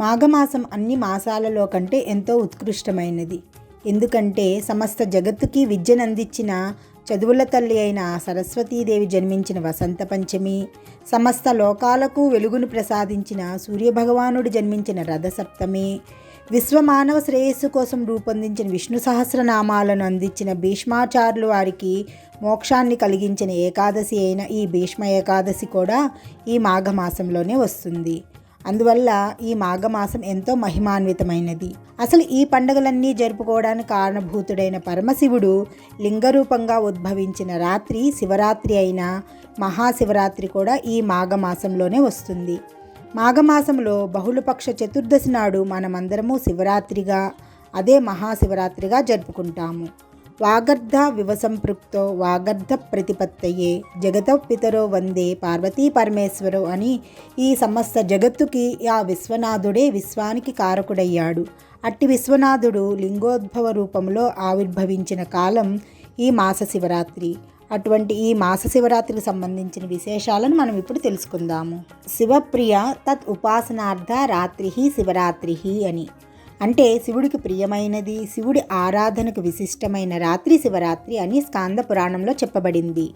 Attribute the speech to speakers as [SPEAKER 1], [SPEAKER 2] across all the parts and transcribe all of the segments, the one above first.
[SPEAKER 1] మాఘమాసం అన్ని మాసాలలో కంటే ఎంతో ఉత్కృష్టమైనది. ఎందుకంటే సమస్త జగత్తుకి విద్యనందించిన చదువుల తల్లి అయిన సరస్వతీదేవి జన్మించిన వసంత పంచమి సమస్త లోకాలకు వెలుగును ప్రసాదించిన సూర్యభగవానుడు జన్మించిన రథసప్తమి విశ్వమానవ శ్రేయస్సు కోసం రూపొందించిన విష్ణు సహస్రనామాలను అందించిన భీష్మాచారులు వారికి మోక్షాన్ని కలిగించిన ఏకాదశి అయిన ఈ భీష్మ ఏకాదశి కూడా ఈ మాఘమాసంలోనే వస్తుంది. అందువల్ల ఈ మాఘమాసం ఎంతో మహిమాన్వితమైనది. అసలు ఈ పండుగలన్నీ జరుపుకోవడానికి కారణభూతుడైన పరమశివుడు లింగరూపంగా ఉద్భవించిన రాత్రి శివరాత్రి అయిన మహాశివరాత్రి కూడా ఈ మాఘమాసంలోనే వస్తుంది. మాఘమాసంలో బహుళపక్ష చతుర్దశి నాడు మనమందరము శివరాత్రిగా అదే మహాశివరాత్రిగా జరుపుకుంటాము. వాగర్ధ వివసంపృక్తో వాగర్ధ ప్రతిపత్తయే జగత పితరో వందే పార్వతీ పరమేశ్వరో అని ఈ సమస్త జగత్తుకి ఆ విశ్వనాథుడే విశ్వానికి కారకుడయ్యాడు. అట్టి విశ్వనాథుడు లింగోద్భవ రూపంలో ఆవిర్భవించిన కాలం ఈ మాస శివరాత్రి. అటువంటి ఈ మాస శివరాత్రికి సంబంధించిన విశేషాలను మనం ఇప్పుడు తెలుసుకుందాము. శివప్రియ తత్ ఉపాసనార్థ రాత్రి శివరాత్రి అని. అంటే శివుడికి ప్రియమైనది శివుడి ఆరాధనకు విశిష్టమైన రాత్రి శివరాత్రి అని స్కాంద పురాణంలో చెప్పబడింది.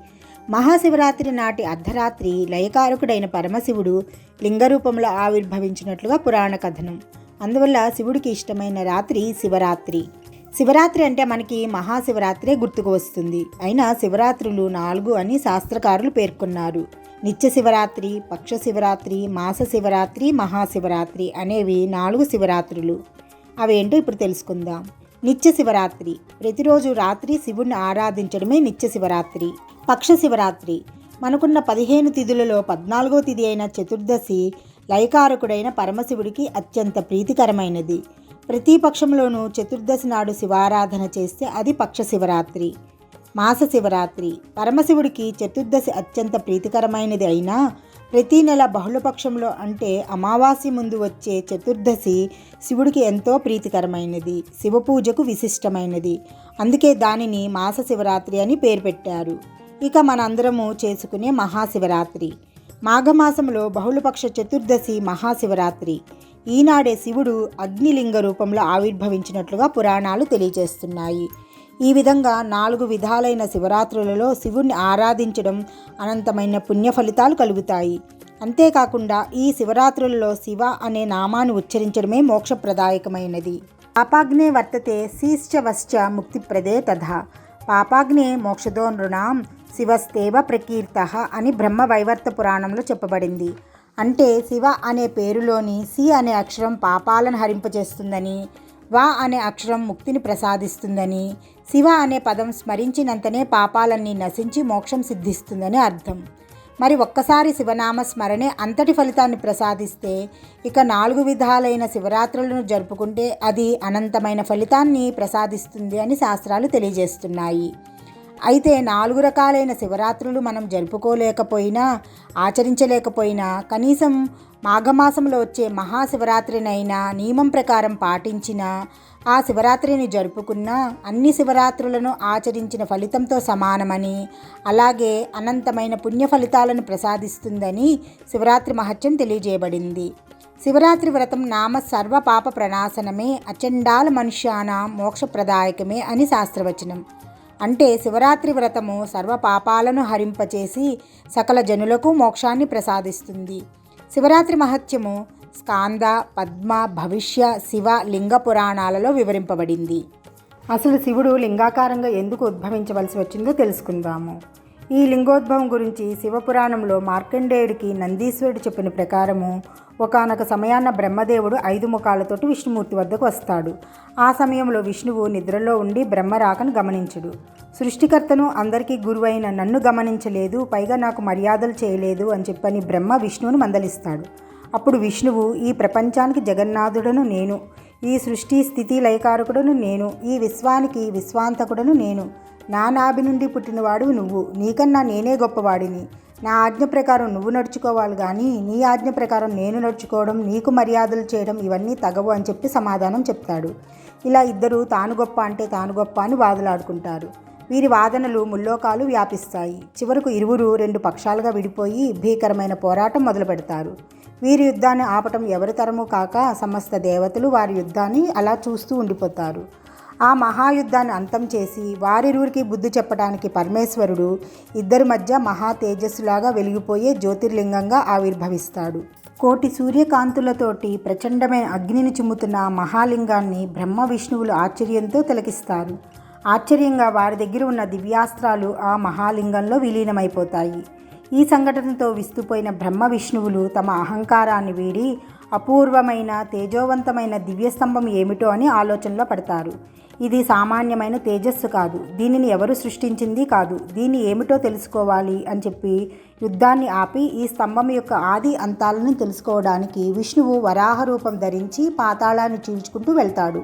[SPEAKER 1] మహాశివరాత్రి నాటి అర్ధరాత్రి లయకారకుడైన పరమశివుడు లింగరూపంలో ఆవిర్భవించినట్లుగా పురాణ కథనం. అందువల్ల శివుడికి ఇష్టమైన రాత్రి శివరాత్రి. శివరాత్రి అంటే మనకి మహాశివరాత్రే గుర్తుకు వస్తుంది. అయినా శివరాత్రులు నాలుగు అని శాస్త్రకారులు పేర్కొన్నారు. నిత్య శివరాత్రి పక్ష శివరాత్రి మాస శివరాత్రి మహాశివరాత్రి అనేవి నాలుగు శివరాత్రులు. అవేంటో ఇప్పుడు తెలుసుకుందాం. నిత్య శివరాత్రి. ప్రతిరోజు రాత్రి శివుణ్ణి ఆరాధించడమే నిత్య శివరాత్రి. పక్ష శివరాత్రి. మనకున్న పదిహేను తిథులలో పద్నాలుగో తిథి అయిన చతుర్దశి లయకారకుడైన పరమశివుడికి అత్యంత ప్రీతికరమైనది. ప్రతి పక్షంలోనూ చతుర్దశి నాడు శివారాధన చేస్తే అది పక్ష శివరాత్రి. మాస శివరాత్రి. పరమశివుడికి చతుర్దశి అత్యంత ప్రీతికరమైనది అయినా ప్రతి నెల బహుళపక్షంలో అంటే అమావాస్య ముందు వచ్చే చతుర్దశి శివుడికి ఎంతో ప్రీతికరమైనది. శివ పూజకు విశిష్టమైనది. అందుకే దానిని మాస శివరాత్రి అని పేరు పెట్టారు. ఇక మనందరము చేసుకునే మహాశివరాత్రి. మాఘమాసంలో బహుళపక్ష చతుర్దశి మహాశివరాత్రి. ఈనాడే శివుడు అగ్నిలింగ రూపంలో ఆవిర్భవించినట్లుగా పురాణాలు తెలియజేస్తున్నాయి. ఈ విధంగా నాలుగు విధాలైన శివరాత్రులలో శివుణ్ణి ఆరాధించడం అనంతమైన పుణ్య ఫలితాలు కలుగుతాయి. అంతేకాకుండా ఈ శివరాత్రులలో శివ అనే నామాన్ని ఉచ్చరించడమే మోక్షప్రదాయకమైనది. పాపాగ్నే వర్తతే శీశ్చ వశ్చ ముక్తిప్రదే తథ. పాపాగ్నే మోక్షదో నృణాం శివస్తేవ ప్రకీర్త అని బ్రహ్మ వైవర్త పురాణంలో చెప్పబడింది. అంటే శివ అనే పేరులోని సి అనే అక్షరం పాపాలను హరింపజేస్తుందని వా అనే అక్షరం ముక్తిని ప్రసాదిస్తుందని శివ అనే పదం స్మరించినంతనే పాపాలన్నీ నశించి మోక్షం సిద్ధిస్తుందని అర్థం. మరి ఒక్కసారి శివనామ స్మరణే అంతటి ఫలితాన్ని ప్రసాదిస్తే ఇక నాలుగు విధాలైన శివరాత్రులను జరుపుకుంటే అది అనంతమైన ఫలితాన్ని ప్రసాదిస్తుంది అని శాస్త్రాలు తెలియజేస్తున్నాయి. అయితే నాలుగు రకాలైన శివరాత్రులు మనం జరుపుకోలేకపోయినా ఆచరించలేకపోయినా కనీసం మాఘమాసంలో వచ్చే మహాశివరాత్రినైనా నియమం ప్రకారం పాటించిన ఆ శివరాత్రిని జరుపుకున్న అన్ని శివరాత్రులను ఆచరించిన ఫలితంతో సమానమని అలాగే అనంతమైన పుణ్య ఫలితాలను ప్రసాదిస్తుందని శివరాత్రి మహత్యం తెలియజేయబడింది. శివరాత్రి వ్రతం నామ సర్వ పాప ప్రణాశనమే అచండాల మనుష్యాన మోక్షప్రదాయకమే అని శాస్త్రవచనం. అంటే శివరాత్రి వ్రతము సర్వ పాపాలను హరింపచేసి సకల జనులకు మోక్షాన్ని ప్రసాదిస్తుంది. శివరాత్రి మహత్యము స్కాంద పద్మ భవిష్య శివ లింగ పురాణాలలో వివరింపబడింది. అసలు శివుడు లింగాకారంగా ఎందుకు ఉద్భవించవలసి వచ్చిందో తెలుసుకుందాము. ఈ లింగోద్భవం గురించి శివపురాణంలో మార్కండేయుడికి నందీశ్వరుడు చెప్పిన ప్రకారము ఒకనొక సమయాన బ్రహ్మదేవుడు ఐదు ముఖాలతోటి విష్ణుమూర్తి వద్దకు వస్తాడు. ఆ సమయంలో విష్ణువు నిద్రలో ఉండి బ్రహ్మరాకను గమనించుడు. సృష్టికర్తను అందరికీ గురువైన నన్ను గమనించలేదు పైగా నాకు మర్యాదలు చేయలేదు అని చెప్పని బ్రహ్మ విష్ణువును మందలిస్తాడు. అప్పుడు విష్ణువు ఈ ప్రపంచానికి జగన్నాథుడను నేను ఈ సృష్టి స్థితి లయకారకుడను నేను ఈ విశ్వానికి విశ్వాంతకుడను నేను నా నాభి నుండి పుట్టినవాడు నువ్వు. నీకన్నా నేనే గొప్పవాడిని. నా ఆజ్ఞ ప్రకారం నువ్వు నడుచుకోవాలి కానీ నీ ఆజ్ఞ ప్రకారం నేను నడుచుకోవడం నీకు మర్యాదలు చేయడం ఇవన్నీ తగవు అని చెప్పి సమాధానం చెప్తాడు. ఇలా ఇద్దరు తాను గొప్ప అంటే తాను గొప్ప అని వాదులాడుకుంటారు. వీరి వాదనలు ముల్లోకాలు వ్యాపిస్తాయి. చివరకు ఇరువురు రెండు పక్షాలుగా విడిపోయి భీకరమైన పోరాటం మొదలు పెడతారు. వీరి యుద్ధాన్ని ఆపటం ఎవరి తరము కాక సమస్త దేవతలు వారి యుద్ధాన్ని అలా చూస్తూ ఉండిపోతారు. ఆ మహాయుద్ధాన్ని అంతం చేసి వారిరువురికి బుద్ధి చెప్పడానికి పరమేశ్వరుడు ఇద్దరి మధ్య మహా తేజస్సులాగా వెలిగిపోయే జ్యోతిర్లింగంగా ఆవిర్భవిస్తాడు. కోటి సూర్యకాంతులతోటి ప్రచండమైన అగ్నిని చిమ్ముతున్న ఆ మహాలింగాన్ని బ్రహ్మ విష్ణువులు ఆశ్చర్యంతో తిలకిస్తారు. ఆశ్చర్యంగా వారి దగ్గర ఉన్న దివ్యాస్త్రాలు ఆ మహాలింగంలో విలీనమైపోతాయి. ఈ సంఘటనతో విస్తుపోయిన బ్రహ్మ విష్ణువులు తమ అహంకారాన్ని వీడి అపూర్వమైన తేజోవంతమైన దివ్యస్తంభం ఏమిటో అని ఆలోచనలో పడతారు. ఇది సామాన్యమైన తేజస్సు కాదు. దీనిని ఎవరు సృష్టించింది కాదు. దీన్ని ఏమిటో తెలుసుకోవాలి అని చెప్పి యుద్ధాన్ని ఆపి ఈ స్తంభం యొక్క ఆది అంతాలను తెలుసుకోవడానికి విష్ణువు వరాహ రూపం ధరించి పాతాళాన్ని చీల్చుకుంటూ వెళ్తాడు.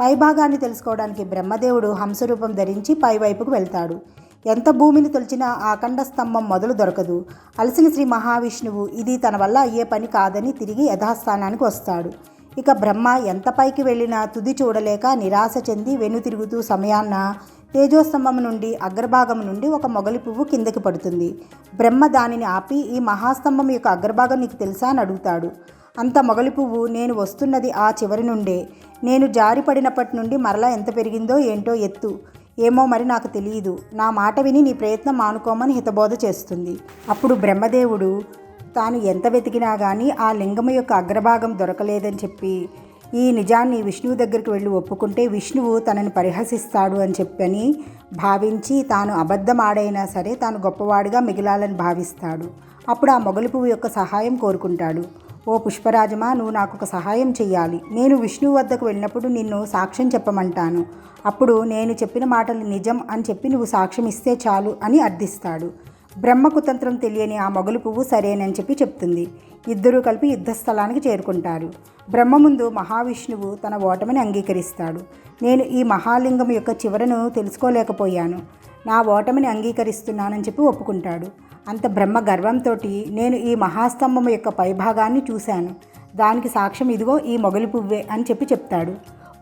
[SPEAKER 1] పైభాగాన్ని తెలుసుకోవడానికి బ్రహ్మదేవుడు హంసరూపం ధరించి పైవైపుకు వెళ్తాడు. ఎంత భూమిని తొలిచినా ఆ స్తంభం మొదలు దొరకదు. అలసిన శ్రీ మహావిష్ణువు ఇది తన వల్ల అయ్యే పని కాదని తిరిగి యథాస్థానానికి వస్తాడు. ఇక బ్రహ్మ ఎంత పైకి వెళ్ళినా తుది చూడలేక నిరాశ చెంది వెనుతిరుగుతూ సమయాన్న తేజోస్తంభం నుండి అగ్రభాగం నుండి ఒక మొగలి పువ్వు కిందకి పడుతుంది. బ్రహ్మ దానిని ఆపి ఈ మహాస్తంభం యొక్క అగ్రభాగం నీకు తెలుసా అని అడుగుతాడు. అంత మొగలి పువ్వు నేను వస్తున్నది ఆ చివరి నుండే. నేను జారిపడినప్పటి నుండి మరలా ఎంత పెరిగిందో ఏంటో ఎత్తు. ఏమో మరి నాకు తెలియదు నా మాట విని నీ ప్రయత్నం మానుకోమని హితబోధ చేస్తుంది. అప్పుడు బ్రహ్మదేవుడు తాను ఎంత వెతికినా కానీ ఆ లింగము యొక్క అగ్రభాగం దొరకలేదని చెప్పి ఈ నిజాన్ని విష్ణువు దగ్గరికి వెళ్ళి ఒప్పుకుంటే విష్ణువు తనని పరిహసిస్తాడు అని చెప్పని భావించి తాను అబద్ధం ఆడైనా సరే తాను గొప్పవాడిగా మిగిలాలని భావిస్తాడు. అప్పుడు ఆ మొగలి పువ్వు యొక్క సహాయం కోరుకుంటాడు. ఓ పుష్పరాజమా నువ్వు నాకు ఒక సహాయం చెయ్యాలి. నేను విష్ణువు వద్దకు వెళ్ళినప్పుడు నిన్ను సాక్ష్యం చెప్పమంటాను. అప్పుడు నేను చెప్పిన మాటలు నిజం అని చెప్పి నువ్వు సాక్ష్యం ఇస్తే చాలు అని అర్థిస్తాడు. బ్రహ్మకుతంత్రం తెలియని ఆ మొగలు పువ్వు సరేనని చెప్పి చెప్తుంది. ఇద్దరూ కలిపి యుద్ధస్థలానికి చేరుకుంటారు. బ్రహ్మ ముందు మహావిష్ణువు తన ఓటమిని అంగీకరిస్తాడు. నేను ఈ మహాలింగం యొక్క చివరను తెలుసుకోలేకపోయాను. నా ఓటమిని అంగీకరిస్తున్నానని చెప్పి ఒప్పుకుంటాడు. అంత బ్రహ్మ గర్వంతో నేను ఈ మహాస్తంభం యొక్క పైభాగాన్ని చూశాను. దానికి సాక్ష్యం ఇదిగో ఈ మొగలి పువ్వే అని చెప్పి చెప్తాడు.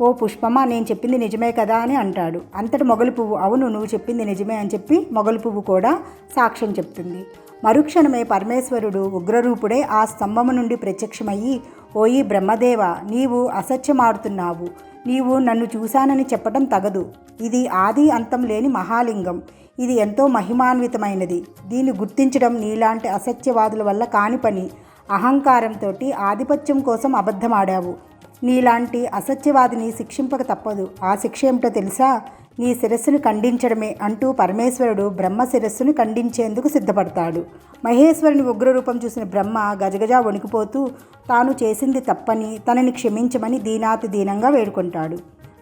[SPEAKER 1] ఓ పుష్పమా నేను చెప్పింది నిజమే కదా అని అంటాడు. అంతటి మొగలు పువ్వు అవును నువ్వు చెప్పింది నిజమే అని చెప్పి మొగలు పువ్వు కూడా సాక్ష్యం చెప్తుంది. మరుక్షణమే పరమేశ్వరుడు ఉగ్రరూపుడే ఆ స్తంభము నుండి ప్రత్యక్షమయ్యి ఓయి బ్రహ్మదేవ నీవు అసత్యమాడుతున్నావు. నీవు నన్ను చూశానని చెప్పడం తగదు. ఇది ఆది అంతం లేని మహాలింగం. ఇది ఎంతో మహిమాన్వితమైనది. దీన్ని గుర్తించడం నీలాంటి అసత్యవాదుల వల్ల కాని పని. అహంకారంతో ఆధిపత్యం కోసం అబద్ధమాడావు. నీలాంటి అసత్యవాదిని శిక్షింపక తప్పదు. ఆ శిక్ష ఏమిటో తెలుసా? నీ శిరస్సును ఖండించడమే అంటూ పరమేశ్వరుడు బ్రహ్మ శిరస్సును ఖండించేందుకు సిద్ధపడతాడు. మహేశ్వరుని ఉగ్రరూపం చూసిన బ్రహ్మ గజగజ వణికిపోతూ తాను చేసింది తప్పని తనని క్షమించమని దీనాతి దీనంగా వేడుకుంటాడు.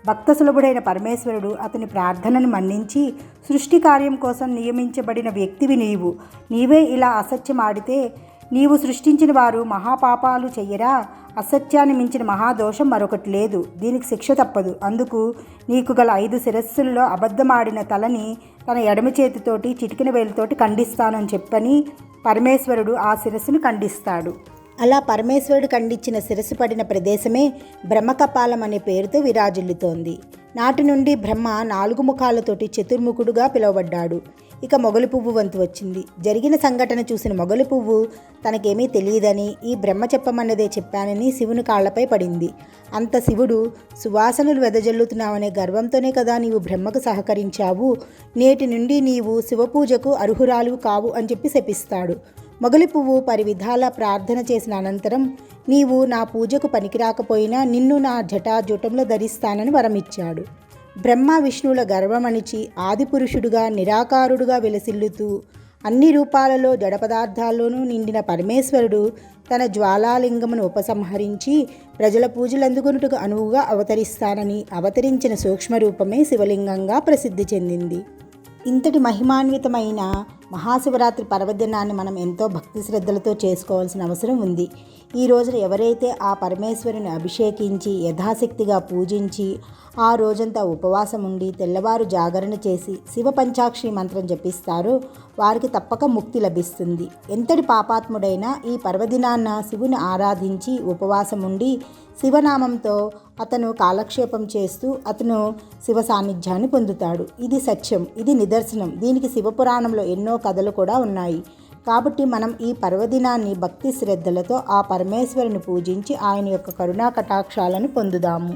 [SPEAKER 1] భక్త సులభుడైన పరమేశ్వరుడు అతని ప్రార్థనను మన్నించి సృష్టి కార్యం కోసం నియమించబడిన వ్యక్తివి నీవు. నీవే ఇలా అసత్యమాడితే నీవు సృష్టించిన వారు మహాపాపాలు చెయ్యరా? అసత్యాన్ని మించిన మహాదోషం మరొకటి లేదు. దీనికి శిక్ష తప్పదు. అందుకు నీకు గల ఐదు శిరస్సుల్లో అబద్ధమాడిన తలని తన ఎడమ చేతితోటి చిటికిన వేలుతోటి ఖండిస్తానని చెప్పని పరమేశ్వరుడు ఆ శిరస్సును ఖండిస్తాడు. అలా పరమేశ్వరుడు ఖండించిన శిరస్సు పడిన ప్రదేశమే బ్రహ్మకపాలం అనే పేరుతో విరాజిల్లుతోంది. నాటి నుండి బ్రహ్మ నాలుగు ముఖాలతోటి చతుర్ముఖుడుగా పిలువబడ్డాడు. ఇక మొగలి పువ్వు వంతు వచ్చింది. జరిగిన సంఘటన చూసిన మొగలి పువ్వు తనకేమీ తెలియదని ఈ బ్రహ్మ చెప్పమన్నదే చెప్పానని శివుని కాళ్ళపై పడింది. అంత శివుడు సువాసనలు వెదజల్లుతున్నావనే గర్వంతోనే కదా నీవు బ్రహ్మకు సహకరించావు. నేటి నుండి నీవు శివపూజకు అర్హురాలు కావు అని చెప్పి శపిస్తాడు. మొగలి పువ్వు పరి విధాల ప్రార్థన చేసిన అనంతరం నీవు నా పూజకు పనికిరాకపోయినా నిన్ను నా జటాజూటంలో ధరిస్తానని వరమిచ్చాడు. బ్రహ్మ విష్ణువుల గర్వమణిచి ఆదిపురుషుడుగా నిరాకారుడుగా వెలసిల్లుతూ అన్ని రూపాలలో జడ పదార్థాల్లోనూ నిండిన పరమేశ్వరుడు తన జ్వాలాలింగమును ఉపసంహరించి ప్రజల పూజలందుకునుటకు అనువుగా అవతరిస్తానని అవతరించిన సూక్ష్మరూపమే శివలింగంగా ప్రసిద్ధి చెందింది. ఇంతటి మహిమాన్వితమైన మహాశివరాత్రి పర్వదినాన్ని మనం ఎంతో భక్తి శ్రద్ధలతో చేసుకోవాల్సిన అవసరం ఉంది. ఈ రోజున ఎవరైతే ఆ పరమేశ్వరుని అభిషేకించి యథాశక్తిగా పూజించి ఆ రోజంతా ఉపవాసం ఉండి తెల్లవారు జాగరణ చేసి శివ పంచాక్షి మంత్రం జపిస్తారో వారికి తప్పక ముక్తి లభిస్తుంది. ఎంతటి పాపాత్ముడైనా ఈ పర్వదినాన్న శివుని ఆరాధించి ఉపవాసం ఉండి శివనామంతో అతను కాలక్షేపం చేస్తూ అతను శివ సాన్నిధ్యాన్ని పొందుతాడు. ఇది సత్యం ఇది నిదర్శనం. దీనికి శివపురాణంలో ఎన్నో కథలు కూడా ఉన్నాయి. కాబట్టి మనం ఈ పర్వదినాన్ని భక్తి శ్రద్ధలతో ఆ పరమేశ్వరుని పూజించి ఆయన యొక్క కరుణా కటాక్షాలను పొందుదాము.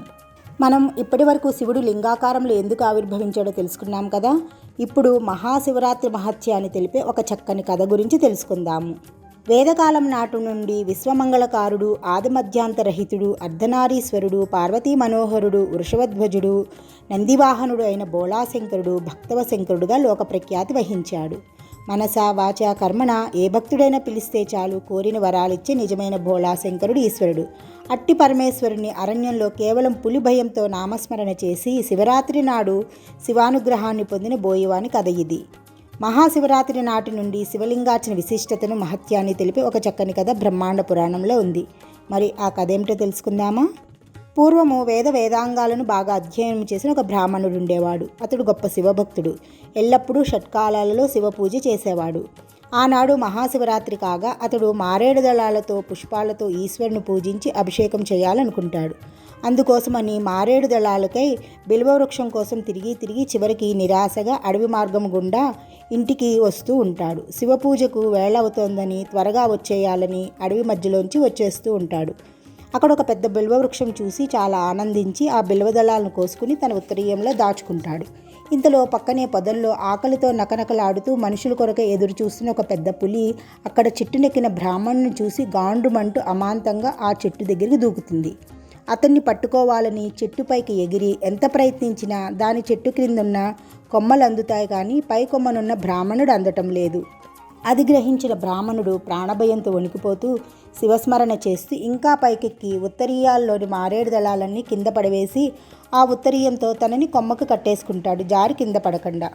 [SPEAKER 1] మనం ఇప్పటి వరకు శివుడు లింగాకారంలో ఎందుకు ఆవిర్భవించాడో తెలుసుకున్నాం కదా? ఇప్పుడు మహాశివరాత్రి మహత్యాన్ని తెలిపే ఒక చక్కని కథ గురించి తెలుసుకుందాము. వేదకాలం నాటు నుండి విశ్వమంగళకారుడు ఆదిమధ్యాంతరహితుడు అర్ధనారీశ్వరుడు పార్వతీ మనోహరుడు వృషభధ్వజుడు నందివాహనుడు అయిన బోళాశంకరుడు భక్తవశంకరుడుగా లోకప్రఖ్యాతి వహించాడు. మనస వాచ కర్మణ ఏ భక్తుడైనా పిలిస్తే చాలు కోరిన వరాలిచ్చే నిజమైన భోళా శంకరుడు ఈశ్వరుడు. అట్టి పరమేశ్వరుని అరణ్యంలో కేవలం పులి భయంతో నామస్మరణ చేసి శివరాత్రి నాడు శివానుగ్రహాన్ని పొందిన బోయవాని కథ ఇది. మహాశివరాత్రి నాటి నుండి శివలింగార్చన విశిష్టతను మహత్యాన్ని తెలిపి ఒక చక్కని కథ బ్రహ్మాండ పురాణంలో ఉంది. మరి ఆ కథ ఏమిటో తెలుసుకుందామా? పూర్వము వేద వేదాంగాలను బాగా అధ్యయనం చేసిన ఒక బ్రాహ్మణుడు ఉండేవాడు. అతడు గొప్ప శివభక్తుడు. ఎల్లప్పుడూ షట్కాలాలలో శివ పూజ చేసేవాడు. ఆనాడు మహాశివరాత్రి కాగా అతడు మారేడు దళాలతో పుష్పాలతో ఈశ్వరుని పూజించి అభిషేకం చేయాలనుకుంటాడు. అందుకోసమని మారేడు దళాలకై బిల్వవృక్షం కోసం తిరిగి తిరిగి చివరికి నిరాశగా అడవి మార్గం గుండా ఇంటికి వస్తూ ఉంటాడు. శివపూజకు వేళ అవుతోందని త్వరగా వచ్చేయాలని అడవి మధ్యలోంచి వచ్చేస్తూ ఉంటాడు. అక్కడ ఒక పెద్ద బిల్వ వృక్షం చూసి చాలా ఆనందించి ఆ బిల్వదళాలను కోసుకుని తన ఉత్తరీయంలో దాచుకుంటాడు. ఇంతలో పక్కనే పొదల్లో ఆకలితో నకనకలాడుతూ మనుషుల కొరకు ఎదురు చూస్తున్న ఒక పెద్ద పులి అక్కడ చెట్టునెక్కిన బ్రాహ్మణ్ని చూసి గాండుమంటూ అమాంతంగా ఆ చెట్టు దగ్గరికి దూకుతుంది. అతన్ని పట్టుకోవాలని చెట్టుపైకి ఎగిరి ఎంత ప్రయత్నించినా దాని చెట్టు క్రిందున్న కొమ్మలు అందుతాయి కానీ పై కొమ్మనున్న బ్రాహ్మణుడు అందటం లేదు. అది గ్రహించిన బ్రాహ్మణుడు ప్రాణభయంతో వణికిపోతూ శివస్మరణ చేస్తూ ఇంకా పైకెక్కి ఉత్తరీయాల్లోని మారేడు దళాలన్నీ కింద పడవేసి ఆ ఉత్తరీయంతో తనని కొమ్మకు కట్టేసుకుంటాడు. జారి కింద పడకుండా.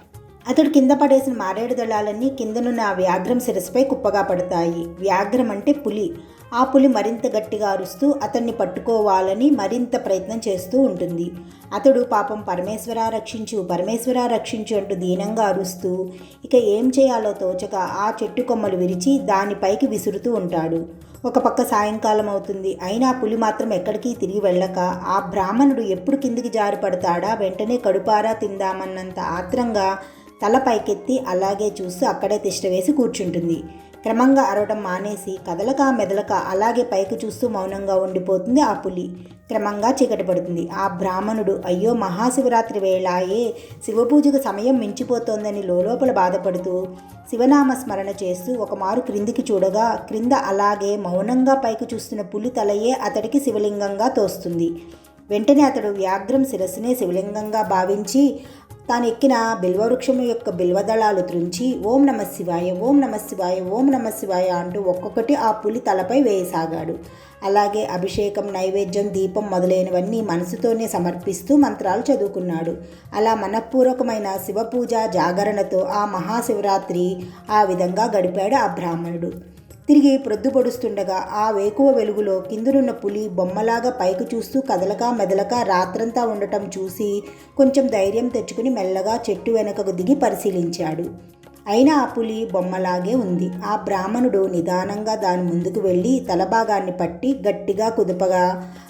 [SPEAKER 1] అతడు కింద పడేసిన మారేడు దళాలన్నీ కిందనున్న ఆ వ్యాఘ్రం శిరస్సుపై కుప్పగా పడతాయి. వ్యాఘ్రం అంటే పులి. ఆ పులి మరింత గట్టిగా అరుస్తూ అతన్ని పట్టుకోవాలని మరింత ప్రయత్నం చేస్తూ ఉంటుంది. అతడు పాపం పరమేశ్వర రక్షించు పరమేశ్వర రక్షించు అంటూ దీనంగా అరుస్తూ ఇక ఏం చేయాలో తోచక ఆ చెట్టు కొమ్మలు విరిచి దానిపైకి విసురుతూ ఉంటాడు. ఒక పక్క సాయంకాలం అవుతుంది. అయినా పులి మాత్రం ఎక్కడికి తిరిగి వెళ్ళక ఆ బ్రాహ్మణుడు ఎప్పుడు కిందికి జారిపడతాడా వెంటనే కడుపారా తిందామన్నంత ఆత్రంగా తల పైకెత్తి అలాగే చూస్తూ అక్కడే తిష్టవేసి కూర్చుంటుంది. క్రమంగా అరవడం మానేసి కదలక మెదలక అలాగే పైకి చూస్తూ మౌనంగా ఉండిపోతుంది ఆ పులి. క్రమంగా చీకటి పడుతుంది. ఆ బ్రాహ్మణుడు అయ్యో మహాశివరాత్రి వేళాయే శివపూజకు సమయం మించిపోతోందని లోపల బాధపడుతూ శివనామ స్మరణ చేస్తూ ఒకమారు క్రిందికి చూడగా క్రింద అలాగే మౌనంగా పైకి చూస్తున్న పులి తలయే అతడికి శివలింగంగా తోస్తుంది. వెంటనే అతడు వ్యాఘ్రం శిరస్సునే శివలింగంగా భావించి తాను ఎక్కిన బిల్వవృక్షము యొక్క బిల్వదళాలు త్రుంచి ఓం నమ శివాయ ఓం నమ శివాయ ఓం నమ శివాయ అంటూ ఒక్కొక్కటి ఆ పులి తలపై వేయసాగాడు. అలాగే అభిషేకం నైవేద్యం దీపం మొదలైనవన్నీ మనసుతోనే సమర్పిస్తూ మంత్రాలు చదువుకున్నాడు. అలా మనఃపూర్వకమైన శివపూజ జాగరణతో ఆ మహాశివరాత్రి ఆ విధంగా గడిపాడు ఆ బ్రాహ్మణుడు. తిరిగి ప్రొద్దుపడుస్తుండగా ఆ వేకువ వెలుగులో కిందనున్న పులి బొమ్మలాగా పైకి చూస్తూ కదలక మెదలక రాత్రంతా ఉండటం చూసి కొంచెం ధైర్యం తెచ్చుకుని మెల్లగా చెట్టు వెనకకు దిగి పరిశీలించాడు. అయినా ఆ పులి బొమ్మలాగే ఉంది. ఆ బ్రాహ్మణుడు నిదానంగా దాని ముందుకు వెళ్ళి తలభాగాన్ని పట్టి గట్టిగా కుదుపగా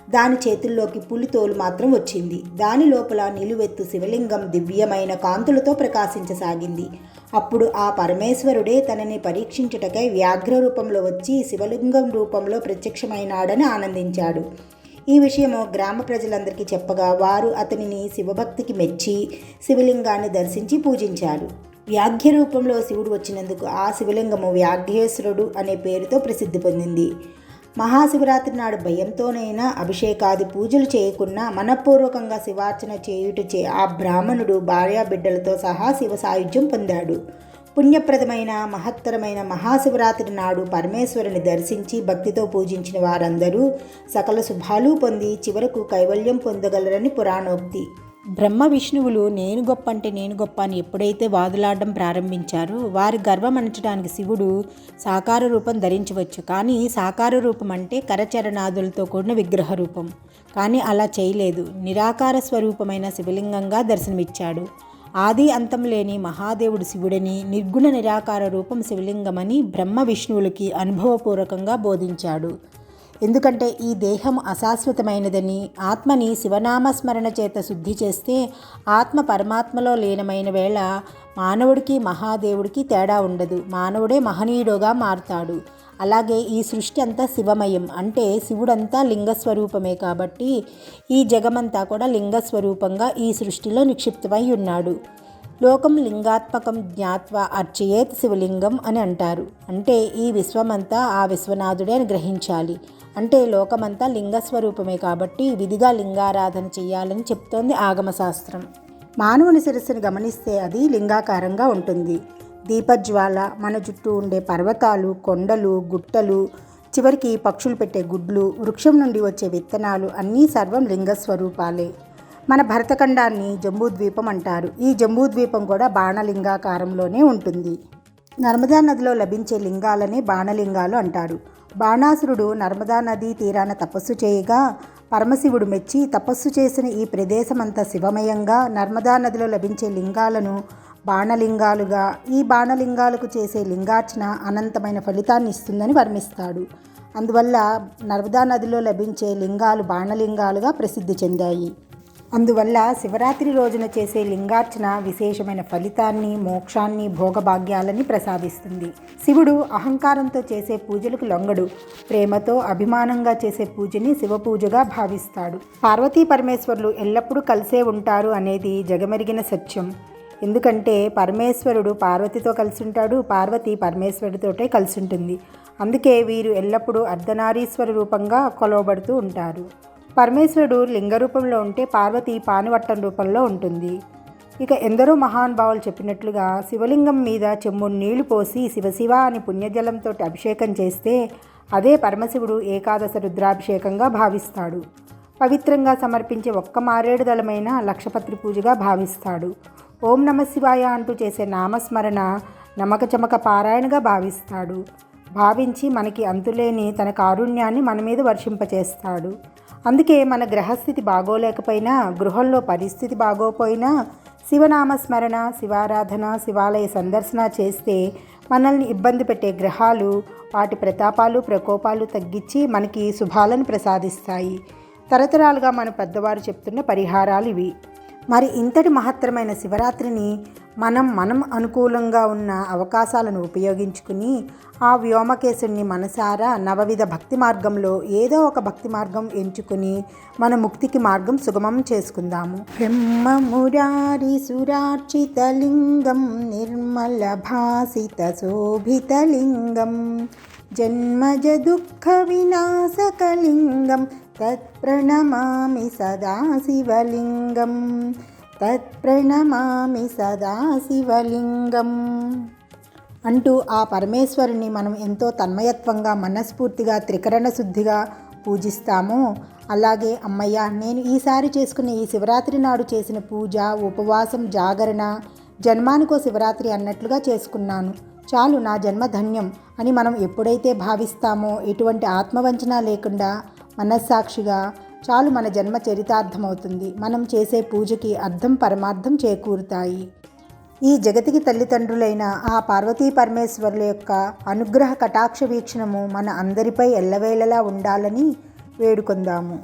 [SPEAKER 1] దాని చేతుల్లోకి పులి తోలు మాత్రం వచ్చింది. దాని లోపల నిలువెత్తు శివలింగం దివ్యమైన కాంతులతో ప్రకాశించసాగింది. అప్పుడు ఆ పరమేశ్వరుడే తనని పరీక్షించుటకై వ్యాఘ్ర రూపంలో వచ్చి శివలింగం రూపంలో ప్రత్యక్షమైనాడని ఆనందించాడు. ఈ విషయము గ్రామ ప్రజలందరికీ చెప్పగా వారు అతనిని శివభక్తికి మెచ్చి శివలింగాన్ని దర్శించి పూజించారు. వ్యాఘ్య రూపంలో శివుడు వచ్చినందుకు ఆ శివలింగము వ్యాఘ్యేశ్వరుడు అనే పేరుతో ప్రసిద్ధి పొందింది. మహాశివరాత్రి నాడు భయంతోనైనా అభిషేకాది పూజలు చేయకున్నా మనపూర్వకంగా శివార్చన చేయుట చే ఆ బ్రాహ్మణుడు భార్యాబిడ్డలతో సహా శివ సాయుధ్యం పొందాడు. పుణ్యప్రదమైన మహత్తరమైన మహాశివరాత్రి నాడు పరమేశ్వరుని దర్శించి భక్తితో పూజించిన వారందరూ సకల శుభాలు పొంది చివరకు కైవల్యం పొందగలరని పురాణోక్తి. బ్రహ్మ విష్ణువులు నేను గొప్ప అంటే నేను గొప్ప అని ఎప్పుడైతే వాదులాడడం ప్రారంభించారో వారి గర్వం అనచడానికి శివుడు సాకార రూపం ధరించవచ్చు. కానీ సాకార రూపం అంటే కరచరణాదులతో కూడిన విగ్రహ రూపం. కానీ అలా చేయలేదు. నిరాకార స్వరూపమైన శివలింగంగా దర్శనమిచ్చాడు. ఆది అంతం లేని మహాదేవుడు శివుడని నిర్గుణ నిరాకార రూపం శివలింగమని బ్రహ్మ విష్ణువులకి అనుభవపూర్వకంగా బోధించాడు. ఎందుకంటే ఈ దేహం అశాశ్వతమైనదని ఆత్మని శివనామస్మరణ చేత శుద్ధి చేస్తే ఆత్మ పరమాత్మలో లీనమైన వేళ మానవుడికి మహాదేవుడికి తేడా ఉండదు. మానవుడే మహనీయుడుగా మారుతాడు. అలాగే ఈ సృష్టి అంతా శివమయం. అంటే శివుడంతా లింగస్వరూపమే కాబట్టి ఈ జగమంతా కూడా లింగస్వరూపంగా ఈ సృష్టిలో నిక్షిప్తమై ఉన్నాడు. లోకం లింగాత్మకం జ్ఞాత్వ అర్చయేత్ శివలింగం అని అంటారు. అంటే ఈ విశ్వమంతా ఆ విశ్వనాథుడే అని గ్రహించాలి. అంటే లోకమంతా లింగస్వరూపమే కాబట్టి విధిగా లింగారాధన చేయాలని చెప్తోంది ఆగమశాస్త్రం. మానవుని శిరస్సును గమనిస్తే అది లింగాకారంగా ఉంటుంది. దీపజ్వాల మన చుట్టూ ఉండే పర్వతాలు కొండలు గుట్టలు చివరికి పక్షులు పెట్టే గుడ్లు వృక్షం నుండి వచ్చే విత్తనాలు అన్నీ సర్వం లింగస్వరూపాలే. మన భరతఖండాన్ని జంబూద్వీపం అంటారు. ఈ జంబూద్వీపం కూడా బాణలింగాకారంలోనే ఉంటుంది. నర్మదా నదిలో లభించే లింగాలనే బాణలింగాలు అంటారు. బాణాసురుడు నర్మదా నదీ తీరాన తపస్సు చేయగా పరమశివుడు మెచ్చి తపస్సు చేసిన ఈ ప్రదేశమంతా శివమయంగా నర్మదా నదిలో లభించే లింగాలను బాణలింగాలుగా ఈ బాణలింగాలకు చేసే లింగార్చన అనంతమైన ఫలితాన్ని ఇస్తుందని వర్ణిస్తాడు. అందువల్ల నర్మదా నదిలో లభించే లింగాలు బాణలింగాలుగా ప్రసిద్ధి చెందాయి. అందువల్ల శివరాత్రి రోజున చేసే లింగార్చన విశేషమైన ఫలితాన్ని మోక్షాన్ని భోగభాగ్యాలని ప్రసాదిస్తుంది. శివుడు అహంకారంతో చేసే పూజలకు లొంగడు. ప్రేమతో అభిమానంగా చేసే పూజని శివపూజగా భావిస్తాడు. పార్వతీ పరమేశ్వరులు ఎల్లప్పుడూ కలిసే ఉంటారు అనేది జగమెరిగిన సత్యం. ఎందుకంటే పరమేశ్వరుడు పార్వతితో కలిసి ఉంటాడు పార్వతి పరమేశ్వరుడితోటే కలిసి ఉంటుంది అందుకే వీరు ఎల్లప్పుడూ అర్ధనారీశ్వర రూపంగా కొలవబడుతూ ఉంటారు. పరమేశ్వరుడు లింగ రూపంలో ఉంటే పార్వతి పానువట్టం రూపంలో ఉంటుంది. ఇక ఎందరో మహానుభావులు చెప్పినట్లుగా శివలింగం మీద చెమ్ముడు నీళ్ళు పోసి శివశివ అని పుణ్యజలంతో అభిషేకం చేస్తే అదే పరమశివుడు ఏకాదశ రుద్రాభిషేకంగా భావిస్తాడు. పవిత్రంగా సమర్పించే ఒక్క మారేడు దళమైన లక్షపత్రి పూజగా భావిస్తాడు. ఓం నమ శివాయ అంటూ చేసే నామస్మరణ నమక చమక పారాయణగా భావిస్తాడు. భావించి మనకి అంతులేని తన కారుణ్యాన్ని మన మీద వర్షింపచేస్తాడు. అందుకే మన గ్రహస్థితి బాగోలేకపోయినా గృహంలో పరిస్థితి బాగోపోయినా శివనామస్మరణ శివారాధన శివాలయ సందర్శన చేస్తే మనల్ని ఇబ్బంది పెట్టే గ్రహాలు వాటి ప్రతాపాలు ప్రకోపాలు తగ్గించి మనకి శుభాలను ప్రసాదిస్తాయి. తరతరాలుగా మన పెద్దవారు చెప్తున్న పరిహారాలు ఇవి. మరి ఇంతటి మహత్తరమైన శివరాత్రిని మనం మనం అనుకూలంగా ఉన్న అవకాశాలను ఉపయోగించుకుని ఆ వ్యోమకేశుని మనసారా నవవిధ భక్తి మార్గంలో ఏదో ఒక భక్తి మార్గం ఎంచుకుని మన ముక్తికి మార్గం సుగమం చేసుకుందాము. బ్రహ్మమురారి సురార్చితలింగం నిర్మల భాసిత శోభితలింగం జన్మజ దుఃఖ వినాశకలింగం తత్ప్రణమామి సదా శివలింగం తత్ప్రణమామి సదా శివలింగం అంటూ ఆ పరమేశ్వరుని మనం ఎంతో తన్మయత్వంగా మనస్ఫూర్తిగా త్రికరణ శుద్ధిగా పూజిస్తాము. అలాగే అమ్మయ్య నేను ఈసారి చేసుకున్న ఈ శివరాత్రి నాడు చేసిన పూజ ఉపవాసం జాగరణ జన్మానికో శివరాత్రి అన్నట్లుగా చేసుకున్నాను. చాలు నా జన్మ ధన్యం అని మనం ఎప్పుడైతే భావిస్తామో ఎటువంటి ఆత్మవంచన లేకుండా మనస్సాక్షిగా చాలు మన జన్మ చరితార్థమవుతుంది. మనం చేసే పూజకి అర్థం పరమార్థం చేకూరుతాయి. ఈ జగతికి తల్లిదండ్రులైన ఆ పార్వతీ పరమేశ్వరుల యొక్క అనుగ్రహ కటాక్ష వీక్షణము మన అందరిపై ఎల్లవేళలా ఉండాలని వేడుకొందాము.